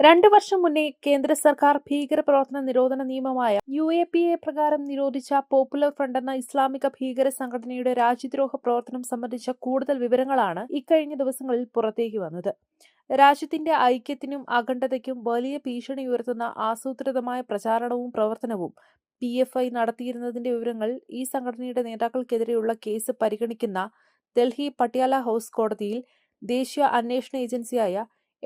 രണ്ടു വർഷം മുന്നേ കേന്ദ്ര സർക്കാർ ഭീകരപ്രവർത്തന നിരോധന നിയമമായ യു എ പി എ പ്രകാരം നിരോധിച്ച പോപ്പുലർ ഫ്രണ്ട് എന്ന ഇസ്ലാമിക ഭീകര സംഘടനയുടെ രാജ്യദ്രോഹ പ്രവർത്തനം സംബന്ധിച്ച കൂടുതൽ വിവരങ്ങളാണ് ഇക്കഴിഞ്ഞ ദിവസങ്ങളിൽ പുറത്തേക്ക് വന്നത്. രാജ്യത്തിന്റെ ഐക്യത്തിനും അഖണ്ഡതയ്ക്കും വലിയ ഭീഷണി ഉയർത്തുന്ന ആസൂത്രിതമായ പ്രചാരണവും പ്രവർത്തനവും പി എഫ് ഐ നടത്തിയിരുന്നതിന്റെ വിവരങ്ങൾ ഈ സംഘടനയുടെ നേതാക്കൾക്കെതിരെയുള്ള കേസ് പരിഗണിക്കുന്ന ഡൽഹി പട്യാല ഹൌസ് കോടതിയിൽ ദേശീയ അന്വേഷണ ഏജൻസിയായ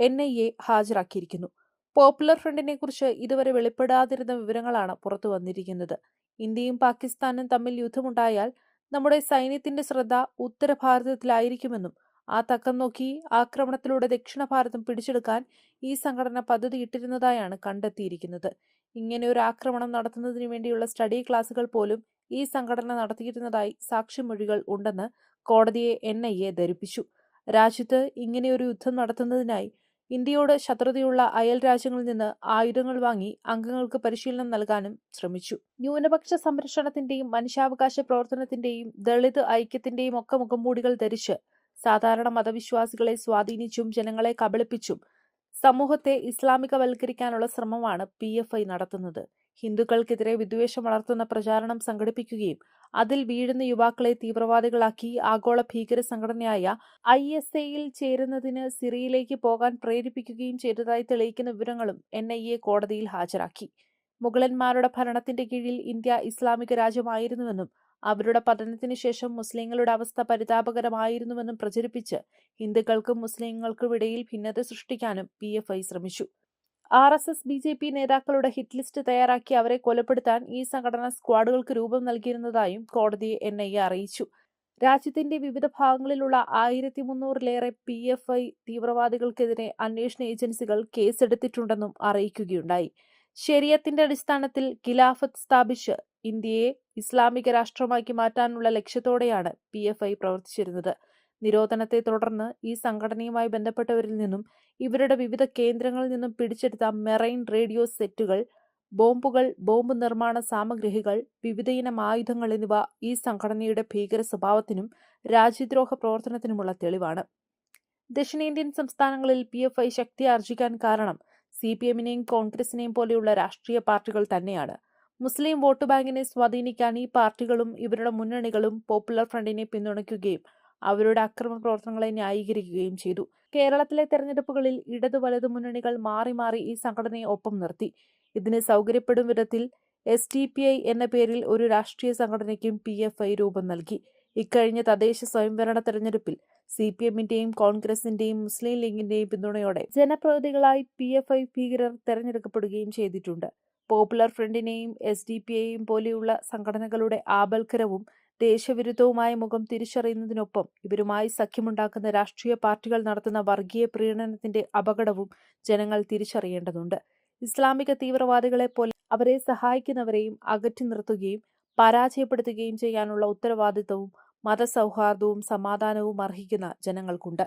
എൻ ഐ എ ഹാജരാക്കിയിരിക്കുന്നു. പോപ്പുലർ ഫ്രണ്ടിനെ കുറിച്ച് ഇതുവരെ വെളിപ്പെടാതിരുന്ന വിവരങ്ങളാണ് പുറത്തു വന്നിരിക്കുന്നത്. ഇന്ത്യയും പാകിസ്ഥാനും തമ്മിൽ യുദ്ധമുണ്ടായാൽ നമ്മുടെ സൈന്യത്തിന്റെ ശ്രദ്ധ ഉത്തര ഭാരതത്തിലായിരിക്കുമെന്നും ആ തക്കം നോക്കി ആക്രമണത്തിലൂടെ ദക്ഷിണ ഭാരതം പിടിച്ചെടുക്കാൻ ഈ സംഘടന പദ്ധതിയിട്ടിരുന്നതായാണ് കണ്ടെത്തിയിരിക്കുന്നത്. ഇങ്ങനെ ഒരു ആക്രമണം നടത്തുന്നതിന് വേണ്ടിയുള്ള സ്റ്റഡി ക്ലാസുകൾ പോലും ഈ സംഘടന നടത്തിയിരുന്നതായി സാക്ഷിമൊഴികൾ ഉണ്ടെന്ന് കോടതിയെ എൻ ഐ എ ധരിപ്പിച്ചു. രാജ്യത്ത് ഇങ്ങനെയൊരു യുദ്ധം നടത്തുന്നതിനായി ഇന്ത്യയോട് ശത്രുതയുള്ള അയൽ രാജ്യങ്ങളിൽ നിന്ന് ആയുധങ്ങൾ വാങ്ങി അംഗങ്ങൾക്ക് പരിശീലനം നൽകാനും ശ്രമിച്ചു. ന്യൂനപക്ഷ സംരക്ഷണത്തിന്റെയും മനുഷ്യാവകാശ പ്രവർത്തനത്തിന്റെയും ദളിത് ഐക്യത്തിന്റെയും ഒക്കെ മുഖംമൂടികൾ ധരിച്ച് സാധാരണ മതവിശ്വാസികളെ സ്വാധീനിച്ചും ജനങ്ങളെ കബളിപ്പിച്ചും സമൂഹത്തെ ഇസ്ലാമികവൽക്കരിക്കാനുള്ള ശ്രമമാണ് പി എഫ് ഐ നടത്തുന്നത്. ഹിന്ദുക്കൾക്കെതിരെ വിദ്വേഷം വളർത്തുന്ന പ്രചാരണം സംഘടിപ്പിക്കുകയും അതിൽ വീഴുന്ന യുവാക്കളെ തീവ്രവാദികളാക്കി ആഗോള ഭീകര സംഘടനയായ ഐ എസ് എയിൽ ചേരുന്നതിന് സിറിയയിലേക്ക് പോകാൻ പ്രേരിപ്പിക്കുകയും ചെയ്തതായി തെളിയിക്കുന്ന വിവരങ്ങളും എൻ ഐ എ കോടതിയിൽ ഹാജരാക്കി. മുഗളന്മാരുടെ ഭരണത്തിന്റെ കീഴിൽ ഇന്ത്യ ഇസ്ലാമിക രാജ്യമായിരുന്നുവെന്നും അവരുടെ പതനത്തിനു ശേഷം മുസ്ലിങ്ങളുടെ അവസ്ഥ പരിതാപകരമായിരുന്നുവെന്നും പ്രചരിപ്പിച്ച് ഹിന്ദുക്കൾക്കും മുസ്ലിങ്ങൾക്കും ഇടയിൽ ഭിന്നത സൃഷ്ടിക്കാനും പി എഫ് ഐ ശ്രമിച്ചു. R S S B J P നേതാക്കളുടെ ഹിറ്റ് ലിസ്റ്റ് തയ്യാറാക്കി അവരെ കൊലപ്പെടുത്താൻ ഈ സംഘടന സ്ക്വാഡുകൾക്ക് രൂപം നൽകിയിരുന്നതായും കോടതിയെ എൻ ഐ എ അറിയിച്ചു. രാജ്യത്തിന്റെ വിവിധ ഭാഗങ്ങളിലുള്ള ആയിരത്തി മുന്നൂറിലേറെ പി എഫ് ഐ തീവ്രവാദികൾക്കെതിരെ അന്വേഷണ ഏജൻസികൾ കേസെടുത്തിട്ടുണ്ടെന്നും അറിയിക്കുകയുണ്ടായി. ശരീരത്തിന്റെ അടിസ്ഥാനത്തിൽ ഖിലാഫത്ത് സ്ഥാപിച്ച് ഇന്ത്യയെ ഇസ്ലാമിക രാഷ്ട്രമാക്കി മാറ്റാനുള്ള ലക്ഷ്യത്തോടെയാണ് പി എഫ് ഐ പ്രവർത്തിച്ചിരുന്നത്. നിരോധനത്തെ തുടർന്ന് ഈ സംഘടനയുമായി ബന്ധപ്പെട്ടവരിൽ നിന്നും ഇവരുടെ വിവിധ കേന്ദ്രങ്ങളിൽ നിന്നും പിടിച്ചെടുത്ത മെറൈൻ റേഡിയോ സെറ്റുകൾ ബോംബുകൾ ബോംബ് നിർമ്മാണ സാമഗ്രികൾ വിവിധയിനം ആയുധങ്ങൾ എന്നിവ ഈ സംഘടനയുടെ ഭീകര സ്വഭാവത്തിനും രാജ്യദ്രോഹ പ്രവർത്തനത്തിനുമുള്ള തെളിവാണ്. ദക്ഷിണേന്ത്യൻ സംസ്ഥാനങ്ങളിൽ പി എഫ് ഐ ശക്തി ആർജിക്കാൻ കാരണം സി പി എമ്മിനെയും കോൺഗ്രസിനെയും പോലെയുള്ള രാഷ്ട്രീയ പാർട്ടികൾ തന്നെയാണ്. മുസ്ലിം വോട്ട് ബാങ്കിനെ സ്വാധീനിക്കാൻ ഈ പാർട്ടികളും ഇവരുടെ മുന്നണികളും പോപ്പുലർ ഫ്രണ്ടിനെ പിന്തുണയ്ക്കുകയും അവരുടെ അക്രമ പ്രവർത്തനങ്ങളെ ന്യായീകരിക്കുകയും ചെയ്തു. കേരളത്തിലെ തെരഞ്ഞെടുപ്പുകളിൽ ഇടതു വലതു മുന്നണികൾ മാറി മാറി ഈ സംഘടനയെ ഒപ്പം നിർത്തി. ഇതിന് സൗകര്യപ്പെടും വിധത്തിൽ എസ് ഡി പി ഐ എന്ന പേരിൽ ഒരു രാഷ്ട്രീയ സംഘടനയ്ക്കും പി എഫ് ഐ രൂപം നൽകി. ഇക്കഴിഞ്ഞ തദ്ദേശ സ്വയംഭരണ തെരഞ്ഞെടുപ്പിൽ സി പി എമ്മിന്റെയും കോൺഗ്രസിന്റെയും മുസ്ലിം ലീഗിന്റെയും പിന്തുണയോടെ ജനപ്രതിനിധികളായി പി എഫ് ഐ ഭീകരർ തെരഞ്ഞെടുക്കപ്പെടുകയും ചെയ്തിട്ടുണ്ട്. പോപ്പുലർ ഫ്രണ്ടിനെയും എസ് ഡി പി ഐയും പോലെയുള്ള സംഘടനകളുടെ ആപൽക്കരവും ദേശവിരുദ്ധവുമായ മുഖം തിരിച്ചറിയുന്നതിനൊപ്പം ഇവരുമായി സഖ്യമുണ്ടാക്കുന്ന രാഷ്ട്രീയ പാർട്ടികൾ നടത്തുന്ന വർഗീയ പ്രീണനത്തിന്റെ അപകടവും ജനങ്ങൾ തിരിച്ചറിയേണ്ടതുണ്ട്. ഇസ്ലാമിക തീവ്രവാദികളെ പോലെ അവരെ സഹായിക്കുന്നവരെയും അകറ്റി നിർത്തുകയും പരാജയപ്പെടുത്തുകയും ചെയ്യാനുള്ള ഉത്തരവാദിത്തവും മതസൗഹാർദ്ദവും സമാധാനവും അർഹിക്കുന്ന ജനങ്ങൾക്കുണ്ട്.